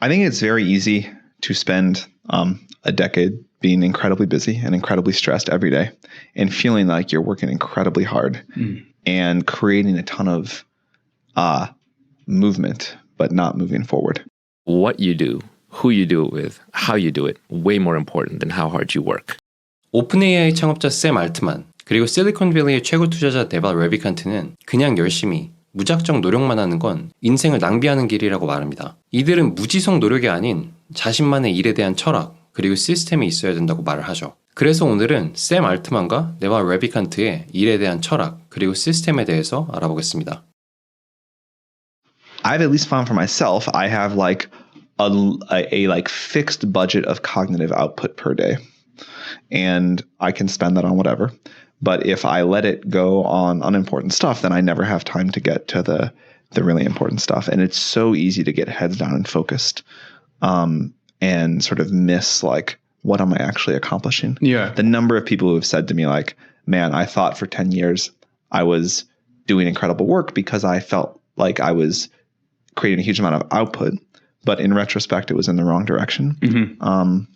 I think it's very easy to spend um, a decade being incredibly busy and incredibly stressed every day and feeling like you're working incredibly hard and creating a ton of uh, movement, but not moving forward. What you do, who you do it with, how you do it, way more important than how hard you work. 오픈AI 창업자 샘 알트만 그리고 실리콘밸리의 최고 투자자 네발 레비칸트는 그냥 열심히 무작정 노력만 하는 건 인생을 낭비하는 길이라고 말합니다. 이들은 무지성 노력이 아닌 자신만의 일에 대한 철학 그리고 시스템이 있어야 된다고 말을 하죠. 그래서 오늘은 샘 알트만과 네발 레비칸트의 일에 대한 철학 그리고 시스템에 대해서 알아보겠습니다. I've at least found for myself, I have like a, a like fixed budget of cognitive output per day, and I can spend that on whatever. But if I let it go on unimportant stuff, then I never have time to get to the the really important stuff. And it's so easy to get heads down and focused, um, and sort of miss like what am I actually accomplishing? Yeah. the number of people who have said to me like man i thought for 10 years i was doing incredible work because i felt like i was creating a huge amount of output but in retrospect it was in the wrong direction Hmm. um,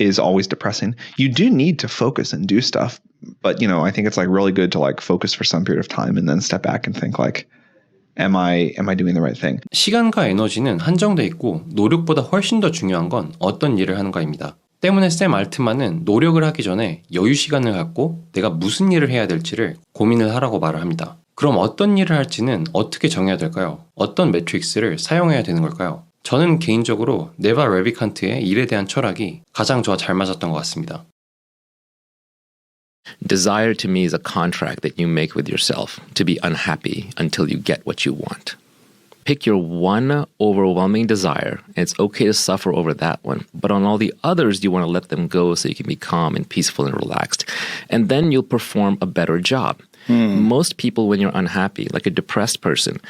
is always depressing you do need to focus and do stuff but you know i think it's like really good to like focus for some period of time and then step back and think like am i am i doing the right thing 시간과 에너지는 한정돼 있고 노력보다 훨씬 더 중요한 건 어떤 일을 하는가입니다. 때문에 샘 알트만은 노력을 하기 전에 여유 시간을 갖고 내가 무슨 일을 해야 될지를 고민을 하라고 말을 합니다. 그럼 어떤 일을 할지는 어떻게 정해야 될까요? 어떤 매트릭스를 사용해야 되는 걸까요? 저는 개인적으로 네바 레비칸트의 일에 대한 철학이 가장 저와 잘 맞았던 것 같습니다. Desire to me is a contract that you make with yourself to be unhappy until you get what you want. Pick your one overwhelming desire, and it's okay to suffer over that one. But on all the others, you want to let them go so you can be calm and peaceful and relaxed. And then you'll perform a better job. Most people, when you're unhappy, like a depressed person,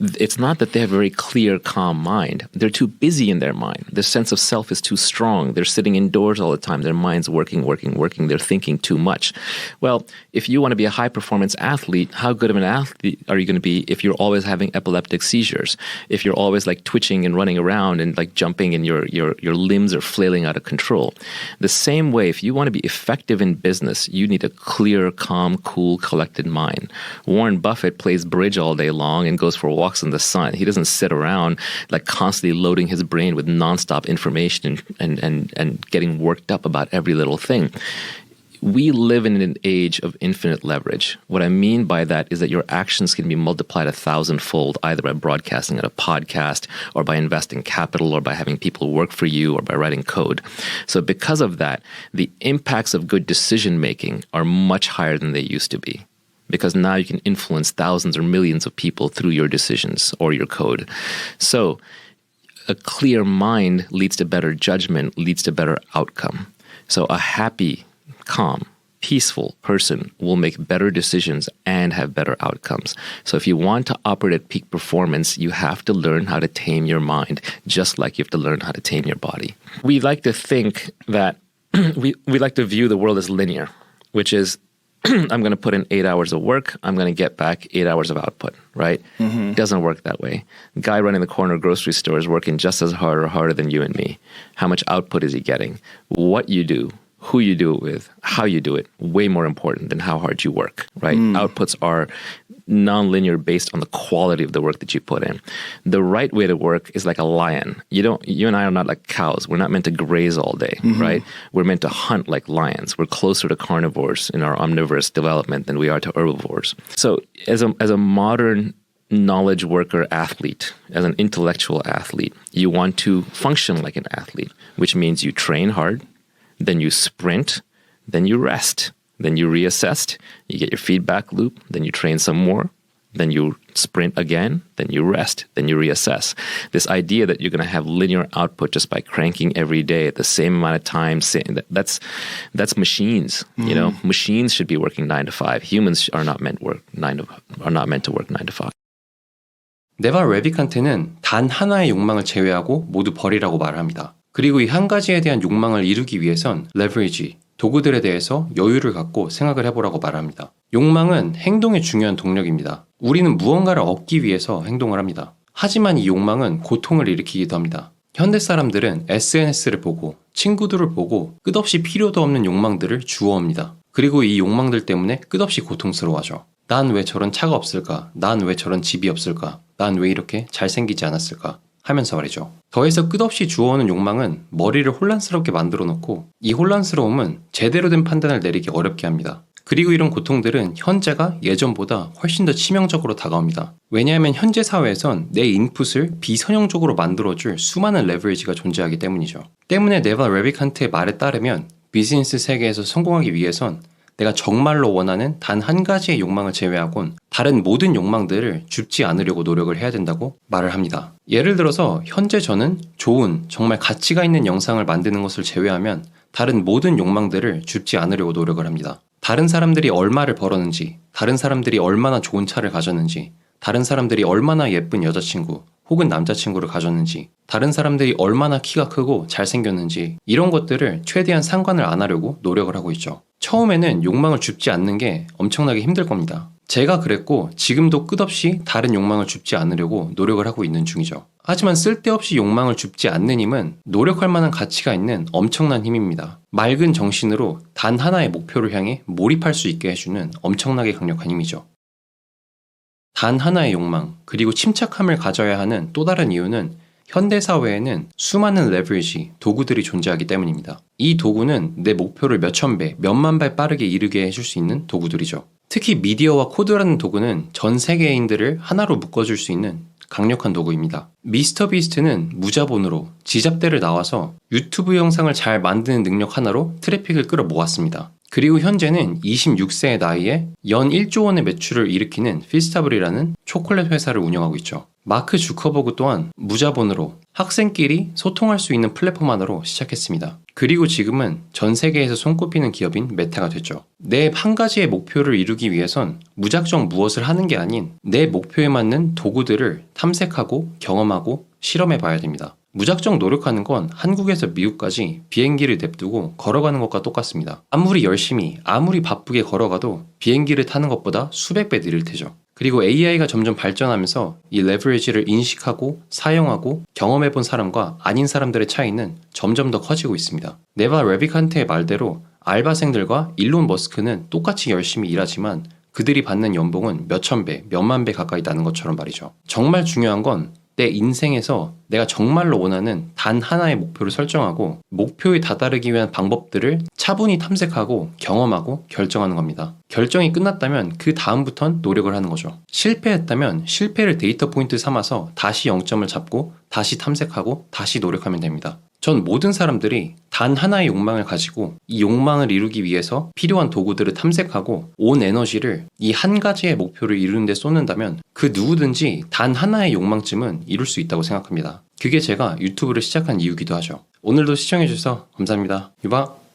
it's not that they have a very clear, calm mind. They're too busy in their mind. Their sense of self is too strong. They're sitting indoors all the time. Their mind's working, working, working. They're thinking too much. Well, if you want to be a high performance athlete, how good of an athlete are you going to be if you're always having epileptic seizures? If you're always like twitching and running around and like jumping and your, your, your limbs are flailing out of control? The same way, if you want to be effective in business, you need a clear, calm, cool, collected mind. Warren Buffett plays bridge all day long and goes for walks in the sun. He doesn't sit around like constantly loading his brain with nonstop information and, and, and, and getting worked up about every little thing. We live in an age of infinite leverage. What I mean by that is that your actions can be multiplied a thousandfold either by broadcasting at a podcast or by investing capital or by having people work for you or by writing code. So, because of that, the impacts of good decision making are much higher than they used to be because now you can influence thousands or millions of people through your decisions or your code. So, a clear mind leads to better judgment, leads to better outcome. So, a happy, calm, peaceful person will make better decisions and have better outcomes. So, if you want to operate at peak performance, you have to learn how to tame your mind, just like you have to learn how to tame your body. We like to think that we, we like to view the world as linear, which is I'm going to put in eight hours of work. I'm going to get back eight hours of output, right? Mm-hmm. Doesn't work that way. Guy running the corner grocery store is working just as hard or harder than you and me. How much output is he getting? What you do, who you do it with, how you do it, way more important than how hard you work, right? Mm. Outputs are nonlinear based on the quality of the work that you put in. The right way to work is like a lion. You don't you and I are not like cows. We're not meant to graze all day, mm-hmm. right? We're meant to hunt like lions. We're closer to carnivores in our omnivorous development than we are to herbivores. So as a as a modern knowledge worker athlete, as an intellectual athlete, you want to function like an athlete, which means you train hard, then you sprint, then you rest, then you reassess, you get your feedback loop, then you train some more, then you sprint again, then you rest, then you reassess. This idea that you're going to have linear output just by cranking every day at the same amount of time, same, that- that's that's machines. You know, machines should be working nine to five. Humans are not meant work nine to are not meant to work nine to five. 네바 레비칸트는 단 하나의 욕망을 제외하고 모두 버리라고 말을 합니다. 그리고 이 한 가지에 대한 욕망을 이루기 위해선 레버리지, 도구들에 대해서 여유를 갖고 생각을 해보라고 말합니다. 욕망은 행동의 중요한 동력입니다. 우리는 무언가를 얻기 위해서 행동을 합니다. 하지만 이 욕망은 고통을 일으키기도 합니다. 현대 사람들은 SNS를 보고 친구들을 보고 끝없이 필요도 없는 욕망들을 주워옵니다. 그리고 이 욕망들 때문에 끝없이 고통스러워하죠. 난 왜 저런 차가 없을까? 난 왜 저런 집이 없을까? 난 왜 이렇게 잘생기지 않았을까? 하면서 말이죠. 더해서 끝없이 주워오는 욕망은 머리를 혼란스럽게 만들어 놓고 이 혼란스러움은 제대로 된 판단을 내리기 어렵게 합니다. 그리고 이런 고통들은 현재가 예전보다 훨씬 더 치명적으로 다가옵니다. 왜냐하면 현재 사회에선 내 인풋을 비선형적으로 만들어줄 수많은 레버리지가 존재하기 때문이죠. 때문에 네바 레비칸트의 말에 따르면 비즈니스 세계에서 성공하기 위해선 내가 정말로 원하는 단 한 가지의 욕망을 제외하곤 다른 모든 욕망들을 줍지 않으려고 노력을 해야 된다고 말을 합니다. 예를 들어서 현재 저는 좋은 정말 가치가 있는 영상을 만드는 것을 제외하면 다른 모든 욕망들을 줍지 않으려고 노력을 합니다. 다른 사람들이 얼마를 벌었는지, 다른 사람들이 얼마나 좋은 차를 가졌는지, 다른 사람들이 얼마나 예쁜 여자친구 혹은 남자친구를 가졌는지, 다른 사람들이 얼마나 키가 크고 잘생겼는지, 이런 것들을 최대한 상관을 안 하려고 노력을 하고 있죠. 처음에는 욕망을 줍지 않는 게 엄청나게 힘들 겁니다. 제가 그랬고 지금도 끝없이 다른 욕망을 줍지 않으려고 노력을 하고 있는 중이죠. 하지만 쓸데없이 욕망을 줍지 않는 힘은 노력할 만한 가치가 있는 엄청난 힘입니다. 맑은 정신으로 단 하나의 목표를 향해 몰입할 수 있게 해주는 엄청나게 강력한 힘이죠. 단 하나의 욕망, 그리고 침착함을 가져야 하는 또 다른 이유는 현대 사회에는 수많은 레버리지, 도구들이 존재하기 때문입니다. 이 도구는 내 목표를 몇천 배, 몇만 배 빠르게 이르게 해줄 수 있는 도구들이죠. 특히 미디어와 코드라는 도구는 전 세계인들을 하나로 묶어줄 수 있는 강력한 도구입니다. 미스터 비스트는 무자본으로 지잡대를 나와서 유튜브 영상을 잘 만드는 능력 하나로 트래픽을 끌어 모았습니다. 그리고 현재는 26세의 나이에 연 1조 원의 매출을 일으키는 피스타블이라는 초콜릿 회사를 운영하고 있죠. 마크 주커버그 또한 무자본으로 학생끼리 소통할 수 있는 플랫폼 하나로 시작했습니다. 그리고 지금은 전 세계에서 손꼽히는 기업인 메타가 됐죠. 내 한 가지의 목표를 이루기 위해선 무작정 무엇을 하는 게 아닌 내 목표에 맞는 도구들을 탐색하고 경험하고 실험해 봐야 됩니다. 무작정 노력하는 건 한국에서 미국까지 비행기를 냅두고 걸어가는 것과 똑같습니다. 아무리 열심히, 아무리 바쁘게 걸어가도 비행기를 타는 것보다 수백 배 느릴 테죠. 그리고 AI가 점점 발전하면서 이 레버리지를 인식하고 사용하고 경험해본 사람과 아닌 사람들의 차이는 점점 더 커지고 있습니다. 네바 레비칸트의 말대로 알바생들과 일론 머스크는 똑같이 열심히 일하지만 그들이 받는 연봉은 몇천 배, 몇만 배 가까이 나는 것처럼 말이죠. 정말 중요한 건 내 인생에서 내가 정말로 원하는 단 하나의 목표를 설정하고 목표에 다다르기 위한 방법들을 차분히 탐색하고 경험하고 결정하는 겁니다. 결정이 끝났다면 그 다음부턴 노력을 하는 거죠. 실패했다면 실패를 데이터 포인트 삼아서 다시 0점을 잡고 다시 탐색하고 다시 노력하면 됩니다. 전 모든 사람들이 단 하나의 욕망을 가지고 이 욕망을 이루기 위해서 필요한 도구들을 탐색하고 온 에너지를 이 한 가지의 목표를 이루는 데 쏟는다면 그 누구든지 단 하나의 욕망쯤은 이룰 수 있다고 생각합니다. 그게 제가 유튜브를 시작한 이유기도 하죠. 오늘도 시청해주셔서 감사합니다. 유바!